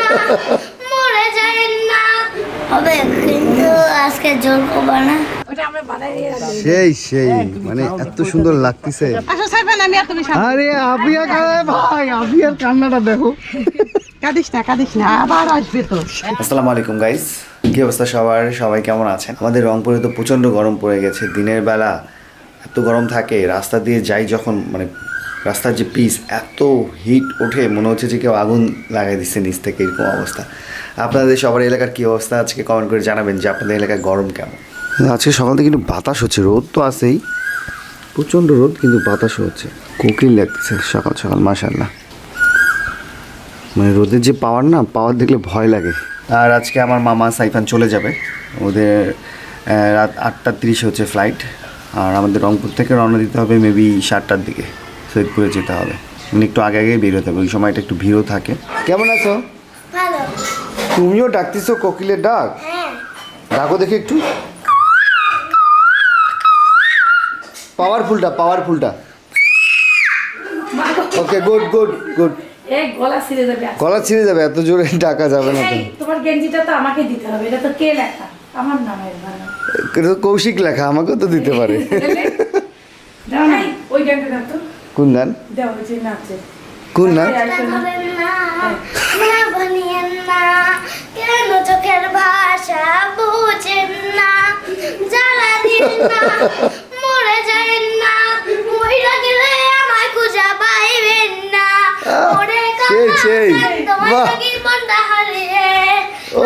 না মরে না। হবে কিন্তু আজকে জোর করব না। সেই সেই মানে এত সুন্দর লাগতেছে। আর আবিয়া কারে ভাই আবিয়ার কান্নাটা দেখো। কাঁদিস না কাঁদিস না আবার আসবে তো। আসসালামু আলাইকুম গাইস কি অবস্থা সবার? সবাই কেমন আছেন? আমাদের রংপুরে তো প্রচণ্ড গরম পড়ে গেছে। দিনের বেলা এত গরম থাকে রাস্তা দিয়ে যাই যখন মানে রাস্তার যে পিস এত হিট ওঠে মনে হচ্ছে যে কেউ আগুন লাগাই দিচ্ছে নিচ থেকে এরকম অবস্থা। আপনাদের সবার এলাকার কী অবস্থা? আজকে কমেন্ট করে জানাবেন যে আপনাদের এলাকায় গরম কেমন? আজকে সকাল থেকে কিন্তু বাতাস হচ্ছে রোদ তো আছেই। প্রচণ্ড রোদ কিন্তু বাতাসও হচ্ছে। কোকিল লাগতেছে সকাল সকাল মাসাল্লাহ মানে রোদের যে পাওয়ার না পাওয়ার দেখলে ভয় লাগে। আর আজকে আমার মামা সাইফান চলে যাবে। ওদের রাত আটটা তিরিশে হচ্ছে ফ্লাইট আর আমাদের রংপুর থেকে রওনা দিতে হবে মেবি সাতটার দিকে। সৈয়দপুরে যেতে হবে। মানে একটু আগে আগে বের হতে হবে ওই সময়টা একটু ভিড়ও থাকে। কেমন আছো? ভালো। তুমিও ডাকতেছো কোকিলের ডাক? হ্যাঁ। ডাকো দেখি একটু। পাওয়ারফুলটা পাওয়ারফুলটা ওকে গুড গুড গুড গলা ছিঁড়ে যাবে গলা ছিঁড়ে যাবে এত জোরে ডাকা যাবে না তোমার গেঞ্জিটা তো আমাকে দিতে হবে এটা তো কে লেখা? আমার নামের কৌশিক লেখা আমাকেও তো দিতে পারে দাও না ওই গানটা দাও তো কোন গান কোন না হবেন না না বানিয়েন না কেন চোখের ভাষা বুঝেন না জ্বালা দিন না মরে যায়েন না মহিলা গেলে আমায় খুঁজা পাইবেন না আহ, সেই, সেই। বাহ। লাগি মনটা হারিয়ে ও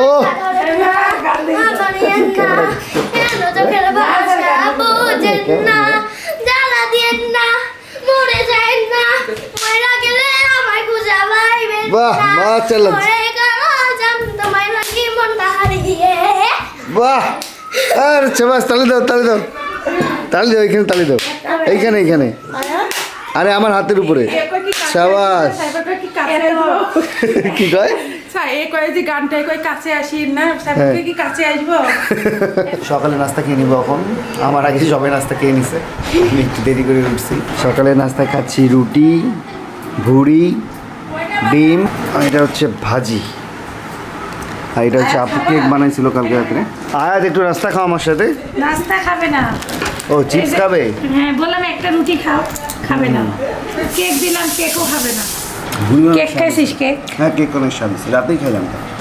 ধরেন না, না বানিয়েন না কেন চোখের ভাষা বুঝেন না বাহ, মাশাআল্লাহ। আর বাস তালি দাও তালি দাও। তালি দাও এখানে তালি দাও। এইখানে এইখানে। আরে আমার হাতের উপরে। সাবাস কি কয়? এই কয়ে গানটা কাছে আসি না কাছে আসব? সকালে নাস্তা খেয়ে নিবো এখন। আমার আগে সবাই নাস্তা খেয়ে নিছে। আমি একটু দেরি করে উঠছি। সকালে নাস্তা খাচ্ছি রুটি। ভুড়ি ডিম আর এটা হচ্ছে ভাজি। আর এটা হচ্ছে আপু কেক বানাইছিল কালকে রাত্রে। আয়াত একটু নাস্তা খাও আমার সাথে। নাস্তা খাবে না। ও চিপস খাবে? হ্যাঁ বললাম একটা রুটি খাও খাবে না। কেক দিলাম কেকও খাবে না। কেক খাইছিস কেক? হ্যাঁ কেক অনেক স্বাদ রাতেই।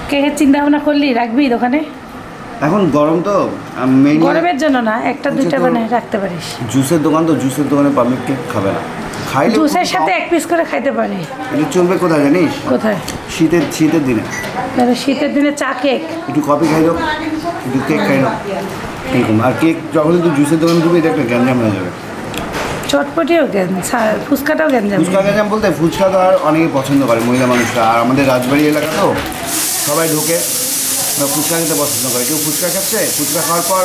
কেকের চিন্তা ভাবনা করলি রাখবি দোকানে? এখন গরম তো গরমের জন্য না একটা দুইটা তো- বানায় রাখতে পারিস। জুসের দোকান তো জুসের দোকানে পাবলিক কেক খাবে না। খাইলে জুসের সাথে এক পিস করে খাইতে পারি। এটা চলবে কোথায় জানিস? কোথায়? শীতের শীতের দিনে। তাহলে শীতের দিনে চা কেক একটু কফি খাই দাও। একটু কেক খাই দাও। এরকম। আর কেক যখন তুই জুসের দোকানে ঢুকবি এটা একটা গ্যাঞ্জাম হয়ে যাবে। চটপটিও ফুচকাটাও যাবে ফুচকা গ্যাঞ্জাম বলতে ফুচকা তো আর অনেকে পছন্দ করে মহিলা মানুষরা। আর আমাদের রাজবাড়ি এলাকা তো সবাই ঢুকে। ফুচকা খেতে পছন্দ করে। কেউ ফুচকা খাচ্ছে ফুচকা খাওয়ার পর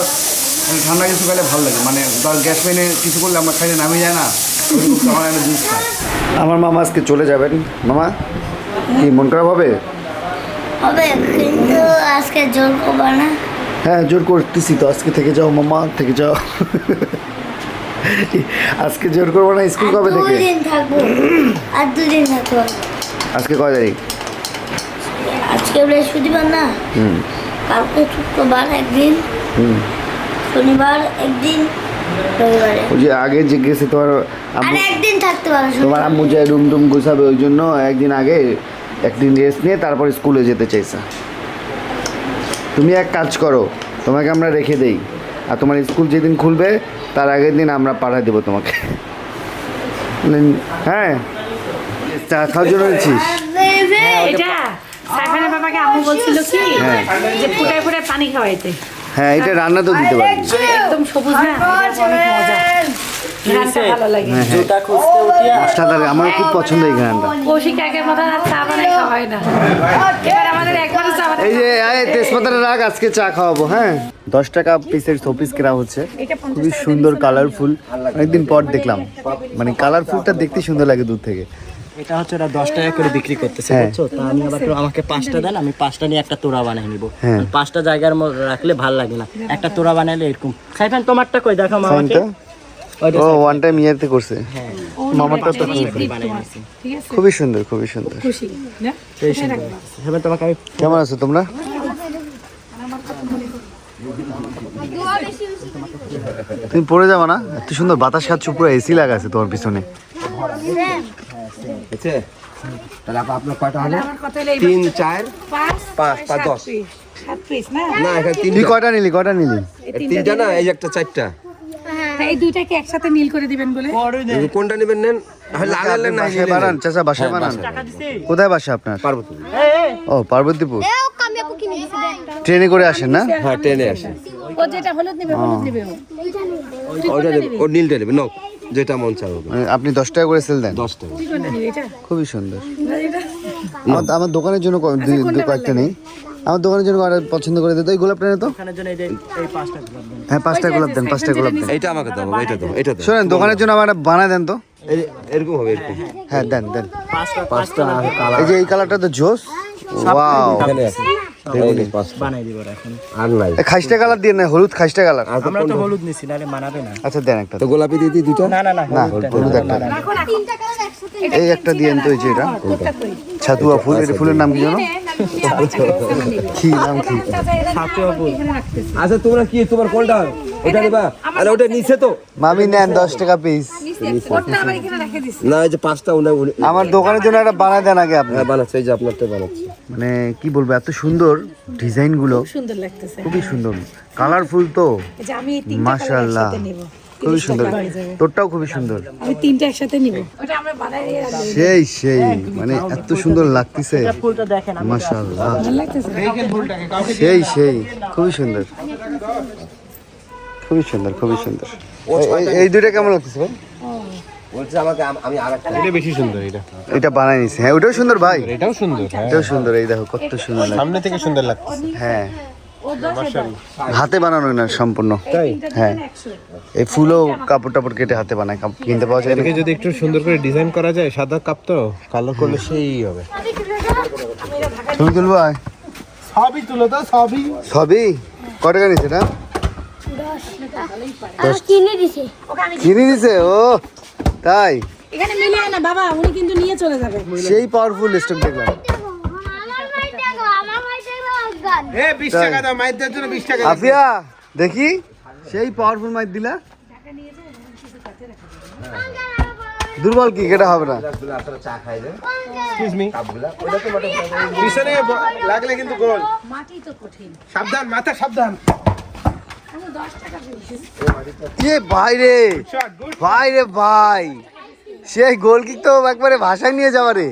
মানে ঠান্ডা কিছু খেলে ভালো লাগে। মানে ধর গ্যাস পেনে কিছু করলে আমার খাইলে নামে যায় না। আমার মামা আজকে চলে যাবেন। মামা কি মন খারাপ হবে? হবে কিন্তু আজকে জোর করব না। হ্যাঁ জোর করতেছি তো আজকে থেকে যাও মামা থেকে যাও। আজকে জোর করব না স্কুল কবে থেকে? দিন থাকব আর থাকব। আজকে কয় তারিখ? আজকে বৃহস্পতিবার না হুম। কালকে শুক্রবার একদিন হুম। শনিবার একদিন ওই যে আগে গেছে তোমার একদিন থাকতে পারো তোমার আম্মু যে রুম টুম গুছাবে ওই জন্য একদিন আগে একদিন রেস্ট নিয়ে তারপর স্কুলে যেতে চাইছে। তুমি এক কাজ করো তোমাকে আমরা রেখে দেই। আর তোমার স্কুল যেদিন খুলবে তার আগের দিন আমরা পাঠিয়ে দেবো তোমাকে। মানে, হ্যাঁ? চা খাওয়ার জন্য এনেছিস? এটা সাইফানের বাবাকে আম্মু বলছিল কি? হ্যাঁ। যে ফুটায় ফুটায় পানি খাওয়াইতে। হ্যাঁ এটা রান্না তো দিতে পারবি। একদম সবুজ না হ্যাঁ হ্যাঁ আমার খুব পছন্দ এই গানটা যে তেজপাতাটা রাখ আজকে চা খাওয়াবো হ্যাঁ? দশ টাকা পিসের শোপিস কেনা হচ্ছে। খুবই সুন্দর কালারফুল অনেকদিন পর দেখলাম। মানে কালারফুলটা দেখতে সুন্দর লাগে দূর থেকে। এটা হচ্ছে ওরা দশ টাকা করে বিক্রি করতেছে হ্যাঁ। বুঝছ? তা আমি আবার তো আমাকে পাঁচটা দেন আমি পাঁচটা নিয়ে একটা তোড়া বানাই নিবো। হ্যাঁ। পাঁচটা জায়গার মধ্যে রাখলে ভালো লাগে না। একটা তোড়া বানাইলে এরকম। সাইফান তোমারটা কই? দেখাও আমাকে ও ওয়ান টাইম ইয়ারতে করছে। হ্যাঁ। মামারটা তো খুবই সুন্দর খুবই সুন্দর। খুশি না? সেই তোমাকে আমি কেমন আছো তোমরা? তুমি পড়ে যাবে না? এত সুন্দর বাতাস খাচ্ছ পুরো এসি লাগা আছে তোমার পিছনে। তাহলে আপনার কয়টা হলো? তিন চার? পাঁচ? পাঁচ, পাঁচ, দশ। না? না এখানে কয়টা নিলি কয়টা নিলি? তিনটা না এই একটা চারটা। এই দুইটাকে একসাথে নীল করে দিবেন বলে? কোনটা নেবেন নেন? হ্যাঁ, লাল লাল না বানান চাচা বানান। কোথায় বাসা আপনার? ও পার্বতীপুর। ও একটা ট্রেনে করে আসেন না? হ্যাঁ ট্রেনে আসে ও যেটা হলুদ নেবে হলুদ নেবে ও। ওইটা নেবে ও নীলটা নেবে নাও। যেটা মন চাও মানে আপনি দশ টাকা করে সেল দেন? দশ টাকা। এটা খুবই সুন্দর। আমার আমার দোকানের জন্য দুই- কয়েকটা নেই। আমার দোকানের জন্য কয়েকটা পছন্দ করে দিতে ওই গোলাপটা নে তো। ওখানের জন্য এই যে এই পাঁচটা গোলাপ দেন। হ্যাঁ পাঁচটা গোলাপ দেন পাঁচটা গোলাপ দেন। এইটা আমাকে দাও এটা দাও এটা দাও। শোনেন দোকানের জন্য আমার বানায় দেন তো। এই- এরকম হবে এরকম। হ্যাঁ দেন দেন। পাঁচটা পাঁচটা এই যে এই কালারটা তো জোস। ওয়াও এখানে আছে। এই যে পাঁচটা। বানাই দিব ওরা এখন। আর নাই। এই খাইস্টা কালার দিয়ে না হলুদ খাইস্টা কালার। আমরা তো হলুদ নিছি নাহলে মানাবে না। আচ্ছা দেন একটা তো গোলাপি দিয়ে দিই দুটো না না না না হলুদ একটা দেন। তিনটা কালার একসাথে এই একটা দিয়েন তো এই যে এটা? ছাতুয়া ফুল এটা ফুলের নাম কি জানো কি নাম কি? আচ্ছা তোমরা কি তোমার কোনটা ওটা নেবা আরে ওটা নিচে তো। মামি নেন দশ টাকা পিস না এই যে পাঁচটা আমার দোকানের জন্য একটা বানায় দেন আগে আপনি। হ্যাঁ বানাচ্ছে এই যে আপনারটা বানাচ্ছে। মানে কি বলব এত সুন্দর ডিজাইনগুলো সুন্দর লাগতেছে। খুবই সুন্দর। কালারফুল তো। এই যে আমি এই তিনটা কালার মাশাআল্লাহ। খুবই সুন্দর। তোরটাও খুবই সুন্দর। আমি তিনটা একসাথে নিব। ওটা আমরা বানাই সেই সেই। মানে এত সুন্দর লাগতেছে। ফুলটা দেখেন মাশাআল্লাহ। লাগতেছে। সেই সেই। খুবই সুন্দর। খুবই সুন্দর খুবই সুন্দর। এই- দুইটা কেমন লাগতেছে ভাই? বলছে আমাকে আমি আরেকটা এটা বেশি সুন্দর এটা। এটা বানাই নিছে। হ্যাঁ ওটাও সুন্দর ভাই। এটাও সুন্দর হ্যাঁ। এটাও সুন্দর এই দেখো কত সুন্দর সামনে থেকে সুন্দর লাগছে। হ্যাঁ। হাতে বানানো না সম্পূর্ণ। তাই? হ্যাঁ। এই ফুলও কাপড় টাপড় কেটে হাতে বানায় কিনতে পাওয়া যায়। এটাকে যদি একটু সুন্দর করে ডিজাইন করা যায় সাদা কাপ তো কালো করলে সেই হবে। ছবি তুলবো? সবই তুলো তো সবই। সবই? ক টাকা নিছে না কিনে দিছে। কিনে দিছে ও তাই? এখানে মিলিয়ে না বাবা উনি কিন্তু নিয়ে চলে যাবে। সেই পাওয়ারফুল স্টক দেখলাম। দেখো আমার ভাই দেখো অজ্ঞান এ 20 টাকা দাও মাইর দেওয়ার জন্য 20 টাকা আফিয়া দেখি সেই পাওয়ারফুল মাইক দিলা? দুর্বল কি কেটা হবে না? লাগলে কিন্তু গোল মাটি তো কঠিন। সাবধান মাথা সাবধান। এ ভাই সেই গোল কিক তো একবারে ভাষায় নিয়ে যাওয়া রে।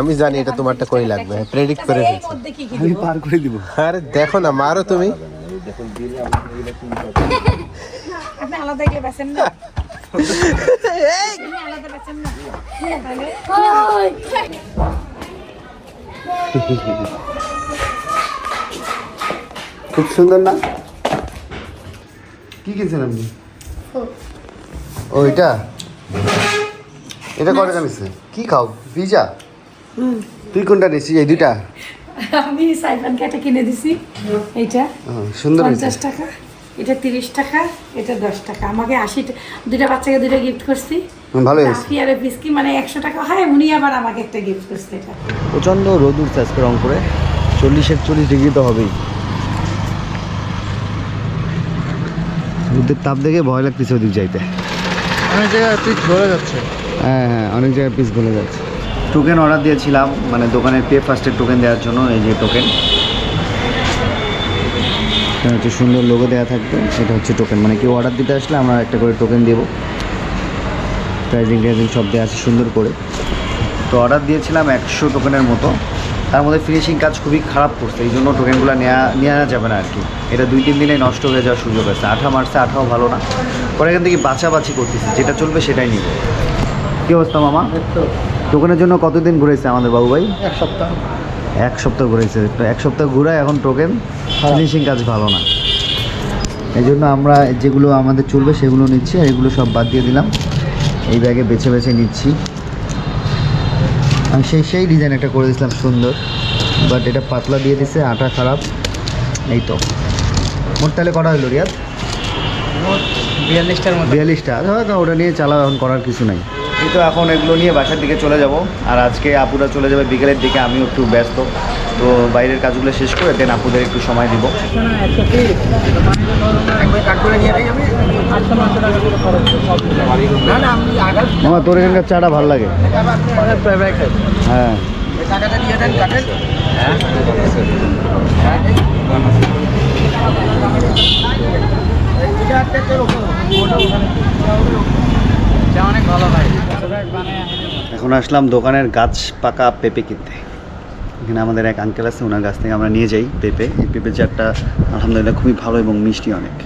আমি জানি এটা তোমারটা কই লাগবে প্রেডিক্ট করে কি আমি পার করে দিব। আরে দেখো না মারো তুমি। আপনি আলাদা গিয়ে বেছেন না। আপনি আলাদা বেছেন না। খুব সুন্দর না? কি কিনছেন আপনি? ও এটা? এটা কত টাকা নিচ্ছে? কি খাও? পিজা তুই কোনটা নিছিস এই দুইটা? আমি সাইফান কেটে কিনে দিছি। এইটা। সুন্দর হয়েছে। পঞ্চাশ টাকা। এটা তিরিশ টাকা এটা দশ টাকা। আমাকে আশি দুইটা বাচ্চাকে দুইটা গিফট করছি। ভালো আর বিস্কি মানে একশো টাকা হয় উনি আবার আমাকে একটা গিফট করছে এটা। প্রচণ্ড রোদ উঠছে আজকে রংপুরে। চল্লিশ একচল্লিশ ডিগ্রি তো হবেই। রোদের তাপ দেখে ভয় লাগতেছে ওদিক যাইতে। অনেক জায়গায় পিস ধরে যাচ্ছে। হ্যাঁ হ্যাঁ অনেক জায়গায় পিস গলে যাচ্ছে। টোকেন অর্ডার দিয়েছিলাম মানে দোকানের পে ফার্স্টের টোকেন দেওয়ার জন্য এই যে টোকেন এটা হচ্ছে সুন্দর লোগো দেওয়া থাকবে এটা হচ্ছে টোকেন মানে কেউ অর্ডার দিতে আসলে আমরা একটা করে টোকেন দেবো। প্রাইজিং টাইজিং সব দেওয়া আছে সুন্দর করে। তো অর্ডার দিয়েছিলাম একশো টোকেনের মতো। তার মধ্যে ফিনিশিং কাজ খুবই খারাপ করছে এই জন্য টোকেনগুলো নেওয়া নেওয়া যাবে না আর কি এটা দুই তিন দিনে নষ্ট হয়ে যাওয়ার সুযোগ আছে। আঠা মারছে আঠাও ভালো না। পরে এখান থেকে বাছাবাছি করতেছি যেটা চলবে সেটাই নিব। কী অবস্থা মামা? টোকেনের জন্য কতদিন ঘুরেছে আমাদের বাবু ভাই? এক সপ্তাহ। এক সপ্তাহ ঘুরেছে। এক সপ্তাহ ঘুরায় এখন টোকেন ফিনিশিং কাজ ভালো না। এই জন্য আমরা যেগুলো আমাদের চলবে সেগুলো নিচ্ছি আর এগুলো সব বাদ দিয়ে দিলাম। এই ব্যাগে বেছে বেছে নিচ্ছি। আমি সেই সেই ডিজাইন একটা করে দিয়েছিলাম সুন্দর। বাট এটা পাতলা দিয়ে দিছে আটা খারাপ। এই তো। মোট তাহলে কটা হলো রিয়াদ? বিয়াল্লিশটার মতো। বিয়াল্লিশটা। আচ্ছা ওটা নিয়ে চালাও এখন করার কিছু নাই। কিন্তু এখন এগুলো নিয়ে বাসার দিকে চলে যাব। আর আজকে আপুরা চলে যাবে বিকেলের দিকে আমিও একটু ব্যস্ত। তো বাইরের কাজগুলো শেষ করে দেন আপুদের একটু সময় দিব। মামা, তোর এখানকার চাটা ভালো লাগে? হ্যাঁ। এখন আসলাম দোকানের গাছ পাকা পেঁপে কিনতে। এখানে আমাদের এক আঙ্কেল আছে ওনার গাছ থেকে আমরা নিয়ে যাই পেঁপে। এই পেঁপে চারটা আলহামদুলিল্লাহ খুবই ভালো এবং মিষ্টি অনেক।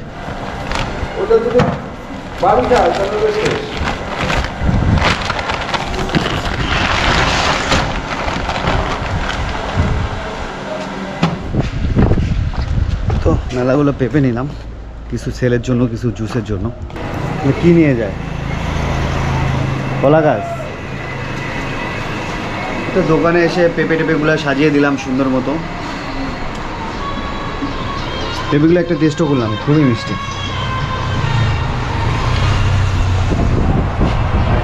তো মেলাগুলো পেঁপে নিলাম কিছু সেলের জন্য কিছু জুসের জন্য। কি নিয়ে যায়? কলা গাছ। তো দোকানে এসে পেঁপে টেপেগুলো সাজিয়ে দিলাম সুন্দর মতো। পেঁপেগুলো একটা টেস্টও করলাম খুবই মিষ্টি।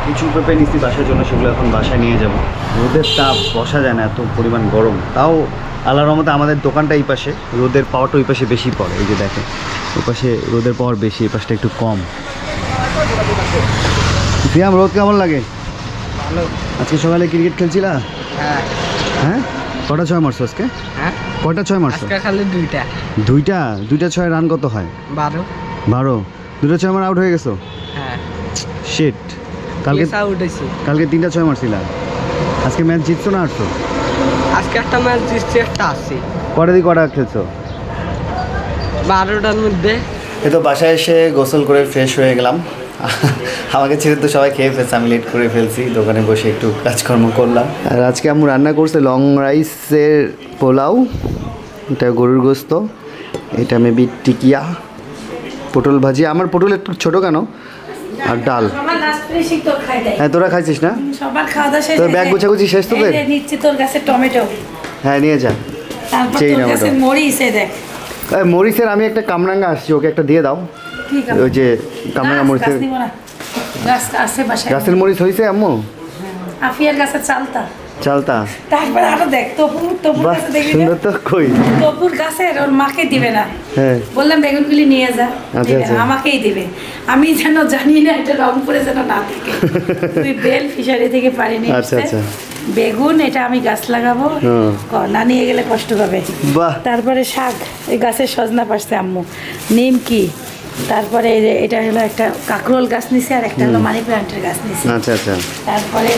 কিছু পেঁপে নিচ্ছি বাসার জন্য সেগুলো এখন বাসায় নিয়ে যাব। রোদের তাপ বসা যায় না এত পরিমাণ গরম। তাও আল্লাহ রহমতে আমাদের দোকানটা এই পাশে রোদের পাওয়ারটা ওই পাশে বেশি পড়ে এই যে দেখেন। ওই পাশে রোদের পাওয়ার বেশি এই পাশটা একটু কম। সিয়াম রোদ কেমন লাগে? আজকে সকালে ক্রিকেট খেলছিলা? হ্যাঁ। হ্যাঁ? কটা ছয় মারছো আজকে? হ্যাঁ। কটা ছয় মারছো? আজকে খালি দুইটা। দুইটা? দুইটা ছয় রান কত হয়? বারো। বারো? দুটো ছয় মার আউট হয়ে গেছো? হ্যাঁ। শিট কালকে আউট হয়েছি কালকে তিনটা ছয় মারছিলাম আজকে ম্যাচ জিতছো না হারছো? আজকে একটা ম্যাচ জিতছে একটা আছে কটা দিয়ে কটা খেলছো? বারোটার মধ্যে। এই তো বাসায় এসে গোসল করে ফ্রেশ হয়ে গেলাম। আমাকে ছেড়ে তো সবাই খেয়ে ফেলছে আমি লেট করে ফেলছি দোকানে বসে একটু কাজকর্ম করলাম। আর আজকে আম্মু রান্না করছে লং রাইসের পোলাও এটা গরুর গোস্ত এটা মেবি টিকিয়া পটল ভাজি। আমার পটল একটু ছোটো কেন? আর ডাল। হ্যাঁ তোরা খাইছিস না? সবার খাওয়া দাওয়া শেষ তোর ব্যাগ গুছাগুছি শেষ তোদের? তোর কাছে টমেটো। হ্যাঁ নিয়ে যা। তারপর চেই তোর না মরিচের আমি একটা কামরাঙ্গা আসছি ওকে একটা দিয়ে দাও। ওই যে গাছ না। গাছ বাসায়। গাছের মরিচ হয়েছে আম্মু? আফিয়ার গাছের চালতা। চালতা? তারপরে আরও দেখ তপুর তপুর দেখবি সুন্দর তো কই। তপুর গাছের ওর মাকে দিবে না। হ্যাঁ। বললাম বেগুনগুলি নিয়ে যা। আচ্ছা, আচ্ছা। আমাকেই দিবে। আমি যেন জানি না এটা রংপুরে যেন না থাকে। তুই বেল ফিশারি থেকে পারি নিয়ে আচ্ছা, আচ্ছা। বেগুন এটা আমি গাছ লাগাবো। হুম। না নিয়ে গেলে কষ্ট হবে বাহ। তারপরে শাক এই গাছের সজনা পাশছে আম্মু। নিমকি তারপরে এটা হলো একটা কাকরোল গাছ নিছে আর একটা হলো মানি প্লান্টের গাছ নিছে। আচ্ছা আচ্ছা। তারপরে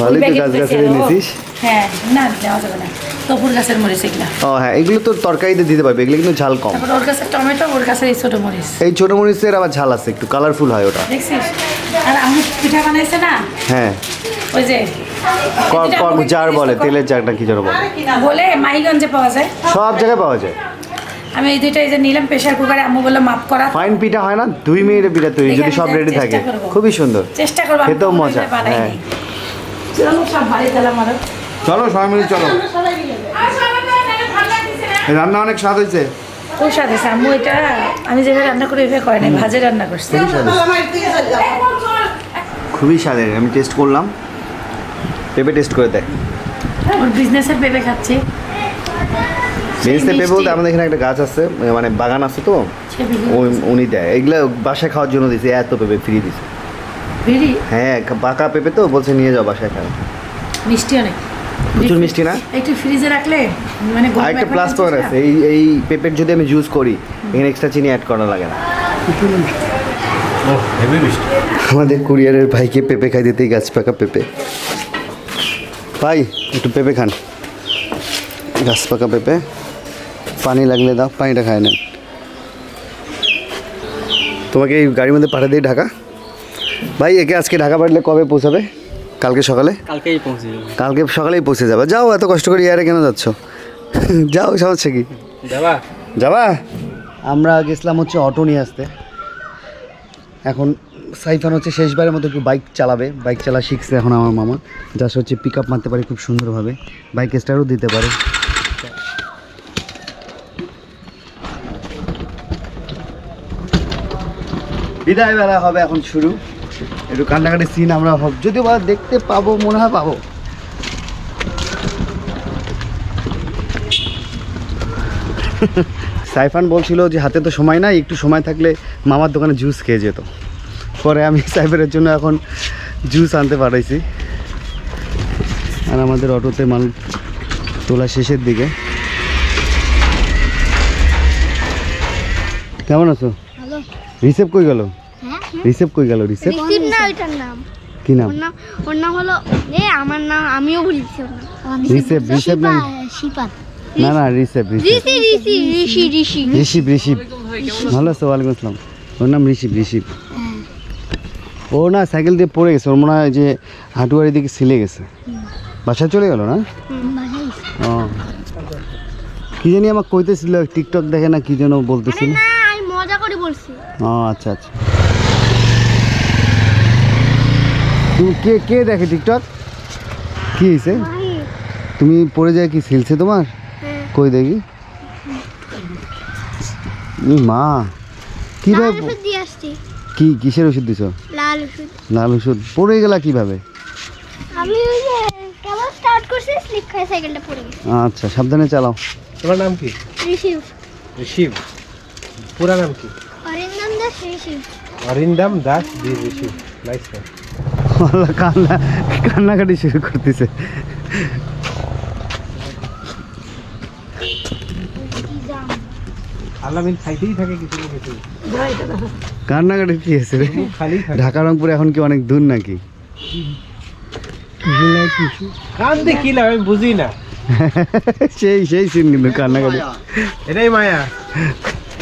ভালোই তো গাছ ব্যাগে নিছিস? হ্যাঁ না নেওয়া যাবে না। তপুর গাছের মরিচ এগুলা। ও হ্যাঁ এগুলো তো তরকারিতে দিতে পারবে এগুলো কিন্তু ঝাল কম। তারপর ওর গাছের টমেটো ওর গাছের এই ছোট মরিচ। এই ছোট মরিচের আবার ঝাল আছে একটু কালারফুল হয় ওটা। দেখছিস? আর আম্মু পিঠা বানাইছে না? হ্যাঁ। ওই যে ক- যেটা ক- আম্মু জার বলে তেলের জারটা কি জার বলে। বলে মাইগঞ্জে পাওয়া যায়। সব জায়গায় পাওয়া যায়। আমি এই দুইটা এই যে নিলাম প্রেশার কুকারে আম্মু বলল মাপ করা। ফাইন পিঠা হয় না দুই মিনিটের পিঠা তৈরি যদি সব রেডি থাকে। খুবই সুন্দর। চেষ্টা করব খেতেও মজা, হ্যাঁ। চলো সব বাড়ি দিলাম আরও চলো সবাই মিলে চলো। রান্না অনেক স্বাদ হয়েছে। খুব স্বাদ হয়েছে। আম্মু এটা আমি যেভাবে রান্না করি ওইভাবে করে নাই ভাজে রান্না করছি। খুবই স্বাদের আমি টেস্ট করলাম। পেঁপে টেস্ট করে দেয় ওর বিজনেসের পেঁপে খাচ্ছি। পেঁপে বলতে আমাদের এখানে একটা গাছ আছে মানে বাগান আছে তো সে উনি দেয়। এগুলো বাসায় খাওয়ার জন্য দিছে এত পেঁপে ফ্রি দিছে। হ্যাঁ পাকা পেঁপে তো বলছে নিয়ে যাও বাসায় খাও। মিষ্টি অনেক। প্রচুর মিষ্টি না? একটু ফ্রিজে রাখলে মানে গরম আর একটা প্লাস পয়েন্ট আছে এই এই পেঁপের যদি আমি জুস করি এখানে এক্সট্রা চিনি অ্যাড করা লাগে না। আমাদের কুরিয়ারের ভাইকে পেঁপে খাই দিতেই গাছ পাকা পেঁপে ভাই একটু পেঁপে খান। গাছ পাকা পেঁপে পানি লাগলে দাও পানিটা খায় নেন। তোমাকে এই গাড়ির মধ্যে পাঠিয়ে দিই ঢাকা। ভাই একে আজকে ঢাকা পাঠালে কবে পৌঁছাবে? কালকে সকালে? কালকেই পৌঁছে যাব। কালকে সকালেই পৌঁছে যাবে। যাও এত কষ্ট করে ইয়ারে কেন যাচ্ছ? যাও সমস্যা কি? যাবা? যাবা? আমরা গেছিলাম হচ্ছে অটো নিয়ে আসতে। এখন সাইফান হচ্ছে শেষবারের মতো একটু বাইক চালাবে। বাইক চালা শিখছে এখন আমার মামা। যার হচ্ছে পিক আপ মারতে পারে খুব সুন্দরভাবে। বাইক স্টারও দিতে পারে। বিদায় বেলা হবে এখন শুরু। একটু কান্নাকাটি সিন আমরা হব যদিও বা দেখতে পাবো মনে হয় পাবো। সাইফান বলছিল যে হাতে তো সময় নাই একটু সময় থাকলে মামার দোকানে জুস খেয়ে যেত। পরে আমি সাইফানের জন্য এখন জুস আনতে পাঠাইছি। আর আমাদের অটোতে মাল তোলা শেষের দিকে। কেমন আছো? রিসেপ কই গেল? রিসেপ কই গেল? রিসেপ রিসিভ না ওইটার নাম। কি নাম? ওর নাম ওর নাম হলো এ আমার নাম আমিও বলছি ওর নাম। রিসেপ রিসেপ নাম শিপাত না। না রিসেপ রিসেপ ঋষি ঋষি ঋষি ঋষি। ঋষিব ভালো আছো ওয়ালাইকুম আসসালাম। ওর নাম ঋষিব ঋষিব ও না সাইকেল দিয়ে পড়ে গেছে। ওর মনে হয় যে হাঁটুয়ারি দিকে ছিলে গেছে। বাসায় চলে গেল না? ও। কি জানি আমাকে কইতেছিল টিকটক দেখে না কি যেন বলতেছিল। না আমি মজা করে বলছি। ও আচ্ছা আচ্ছা। তুমি কে কে দেখে টিকটক কি হয়েছে তুমি পড়ে যায় কি ছিলছে তোমার? হ্যাঁ। কই দেখি? মা কীভাবে ওষুধ কি কিসের ওষুধ দিছো? লাল ওষুধ। লাল ওষুধ। পড়ে গেলা কীভাবে? আমি ওই যে কেবল স্টার্ট করছি স্লিপ খাই সাইকেলটা পড়ে গেছে। আচ্ছা সাবধানে চালাও। তোমার নাম কি? ঋষি ঋষিব। পুরা নাম কি? অরিন্দম দাস ঋষি অরিন্দম দাস দি ঋষিব। নাইস নাম আল্লাহ কান্না কান্নাকাটি শুরু করতেছে। না কান্নাকাটি কি আছে রে? ঢাকা রংপুর এখন কি অনেক দূর নাকি? কান দিয়ে কি লাভ আমি বুঝি না। সেই সেই সিন কিন্তু কান্নাকাটি। এটাই মায়া।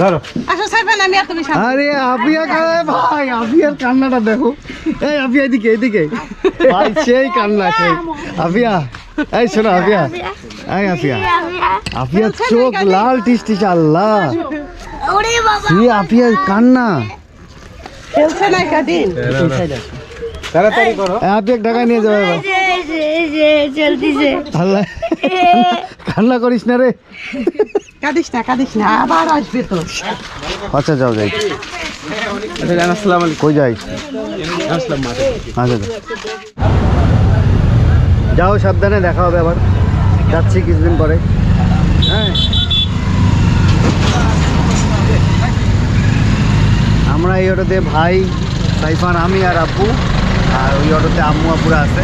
ধরো। আচ্ছা সাইফান আর আরে আপিয়া কান্না ভাই আপিয়ার কান্নাটা দেখো। এই আপিয়া এদিকে এদিকে। ভাই সেই কান্না সেই। আপিয়া এই শোনো আপিয়া এই আপিয়া আপিয়ার চোখ লাল টিস টিস আল্লাহ। ওরে বাবা। কান্না। খেলছে না কাদিন তাড়াতাড়ি করো। আপিয়া ঢাকায় নিয়ে যাবে আল্লাহ। কান্না করিস না রে। আবার আচ্ছা যাও, যাই। কই যাই? আচ্ছা যাও। সাবধানে দেখা হবে আবার। যাচ্ছি কিছুদিন পরে। হ্যাঁ। আমরা এই অটোতে ভাই, সাইফান, আমি আর আব্বু, আর ওই অটোতে আম্মু আপুরা আছে।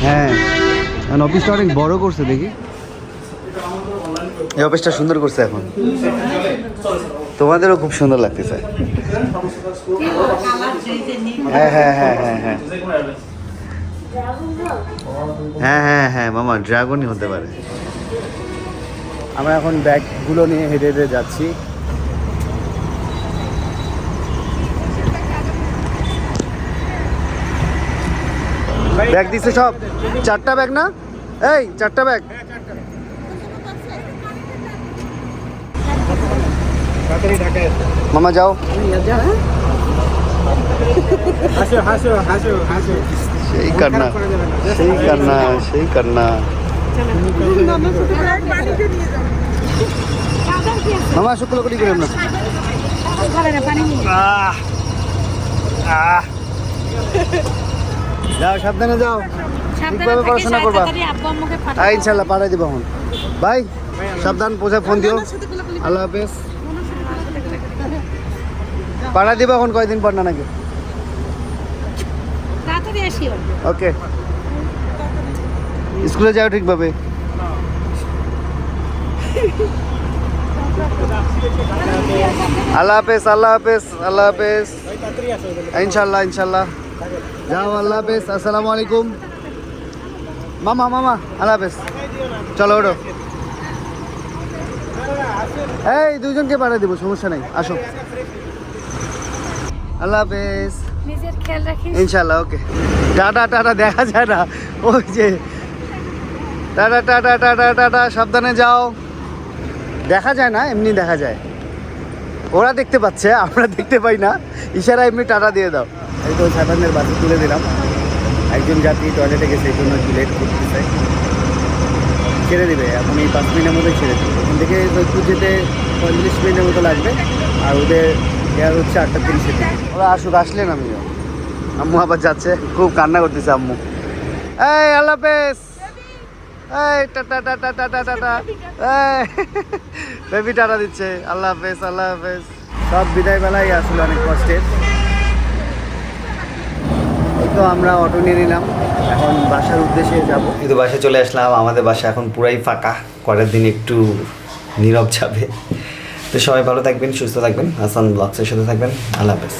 হ্যাঁ। অফিসটা অনেক বড় করছে দেখি। এই অফিসটা সুন্দর করছে এখন। তোমাদেরও খুব সুন্দর লাগতেছে। হ্যাঁ হ্যাঁ হ্যাঁ হ্যাঁ হ্যাঁ। হ্যাঁ হ্যাঁ হ্যাঁ মামা, ড্রাগনই হতে পারে। আমরা এখন ব্যাগগুলো নিয়ে হেঁটে হেঁটে যাচ্ছি। ব্যাগ দিছে সব? চারটা ব্যাগ না? এই, চারটা ব্যাগ। তাড়াতাড়ি ঢাকায় মামা যাও। হাসো হাসো হাসো হাসো। সেই কান্না সেই কান্না সেই কান্না। মামা শুক্ল করি করে না আহ, আহ। যাও সাবধানে যাও। ঠিকভাবে পড়াশোনা করবা? আব্বু আম্মুকে হ্যাঁ ইনশাল্লাহ পাঠাই দিব এখন। ভাই সাবধান পৌঁছায় ফোন দিও। আল্লাহ হাফেজ। পাঠাই দিব এখন কয়দিন পর না নাকি? ওকে। স্কুলে যাও ঠিকভাবে। আল্লাহ হাফেজ আল্লাহ হাফেজ আল্লাহ হাফেজ। ইনশাল্লাহ ইনশাল্লাহ যাও আল্লাহ হাফেজ। আসসালামু আলাইকুম। মামা মামা আল্লাহ হাফেজ। চলো ওঠো। এই দুজনকে পাঠিয়ে দিব সমস্যা নেই। আসো। আল্লাহ হাফেজ। নিজের খেয়াল রাখিস। ইনশাল্লাহ ওকে। টাটা টাটা দেখা যায় না। ওই যে। টাটা টাটা টাটা টাটা সাবধানে যাও। দেখা যায় না এমনি দেখা যায়। ওরা দেখতে পাচ্ছে আমরা দেখতে পাই না। ইশারা এমনি টাটা দিয়ে দাও। এই তো সাতানের বাসে তুলে দিলাম। একজন যাত্রী টয়লেটে গেছে এই জন্য একটু লেট করতেছে। ছেড়ে দিবে এখন এই পাঁচ মিনিটের মধ্যে ছেড়ে দেবে। এখান থেকে সৈয়দপুর যেতে পঁয়ত্রিশ মিনিটের মতো লাগবে। আর ওদের এয়ার হচ্ছে আটটা তিরিশে ওরা আসুক আসলেন আমিও। আম্মু আবার যাচ্ছে খুব কান্না করতেছে আম্মু। এই এই টাটা টাটা টাটা টাটা এই বেবি টাটা দিচ্ছে। আল্লাহ হাফেজ আল্লাহ হাফেজ। সব বিদায় বেলায় আসলে অনেক কষ্টের তো আমরা অটো নিয়ে নিলাম। এখন বাসার উদ্দেশ্যে যাব। কিন্তু বাসায় চলে আসলাম। আমাদের বাসা এখন পুরাই ফাঁকা। করার দিন একটু নীরব যাবে। তো সবাই ভালো থাকবেন সুস্থ থাকবেন। হাসান ব্লগসের সাথে থাকবেন। আল্লাহ হাফেজ।